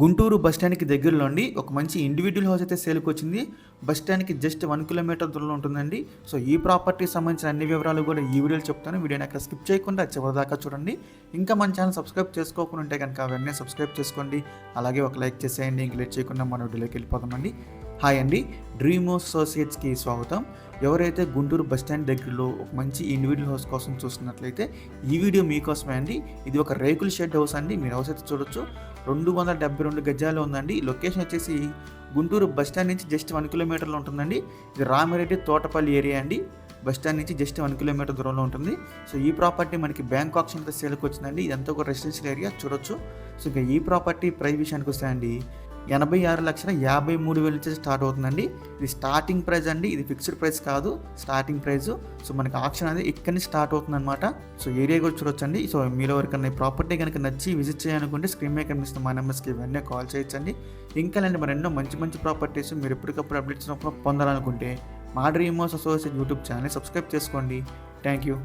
Guntur bus స్టాండ్కి దగ్గరలో అండి. ఒక మంచి ఇండివిజువల్ హౌస్ అయితే సేల్కి వచ్చింది. బస్ స్టాండ్కి జస్ట్ వన్ కిలోమీటర్ దూరంలో ఉంటుందండి. సో ఈ ప్రాపర్టీకి సంబంధించిన అన్ని వివరాలు కూడా ఈ వీడియోలో చెప్తాను. వీడియోని అక్కడ స్కిప్ చేయకుండా చివరిదాకా చూడండి. ఇంకా మన ఛానల్ సబ్స్క్రైబ్ చేసుకోకుండా ఉంటే కనుక వెంటనే సబ్స్క్రైబ్ చేసుకోండి. అలాగే ఒక లైక్ చేసేయండి. ఇంక లేట్ చేయకుండా మన వీడియోలోకి వెళ్ళిపోతామండి హాయ్ అండి డ్రీమ్ అసోసియేట్స్కి స్వాగతం. ఎవరైతే గుంటూరు బస్ స్టాండ్ దగ్గరలో ఒక మంచి ఇండివిజువల్ హౌస్ కోసం చూస్తున్నట్లయితే ఈ వీడియో మీకోసమే అండి. ఇది ఒక రేకుల షెడ్ హౌస్ అండి మీరు హౌస్ అయితే చూడొచ్చు. రెండు వందల డెబ్బై రెండు గజాలు ఉందండి. లొకేషన్ వచ్చేసి గుంటూరు బస్ స్టాండ్ నుంచి జస్ట్ వన్ కిలోమీటర్లో ఉంటుందండి. ఇది రామిరెడ్డి తోటపల్లి ఏరియా అండి. బస్ స్టాండ్ నుంచి జస్ట్ వన్ కిలోమీటర్ దూరంలో ఉంటుంది. సో ఈ ప్రాపర్టీ మనకి బ్యాంక్ ఆప్షన్ సేల్కి వచ్చిందండి. ఇదంతా ఒక రెసిడెన్షియల్ ఏరియా చూడొచ్చు. సో ఇంకా ఈ ప్రాపర్టీ ప్రైస్ విషయానికి వస్తే అండి ఎనభై ఆరు లక్షల యాభై మూడు వేల నుంచి స్టార్ట్ అవుతుందండి. ఇది స్టార్టింగ్ ప్రైస్ అండి. ఇది ఫిక్స్డ్ ప్రైస్ కాదు స్టార్టింగ్ ప్రైస్. సో మనకి ఆప్షన్ అనేది ఇక్కడి నుంచి స్టార్ట్ అవుతుంది అనమాట సో ఏరియా కూడా చూడొచ్చండి. సో మీలో ఎవరికైనా ప్రాపర్టీ కనుక నచ్చి విజిట్ చేయాలనుకుంటే స్క్రీన్ మీద కనిపిస్తున్న మా నెంబర్స్కి ఇవన్నీ కాల్ చేయొచ్చండి. ఇంకా లేండి మరి ఎన్నో మంచి మంచి ప్రాపర్టీస్ మీరు ఎప్పటికప్పుడు అప్డేట్స్ పొందాలనుకుంటే మా Dreamos associate YouTube channel subscribe చేసుకోండి. Thank you.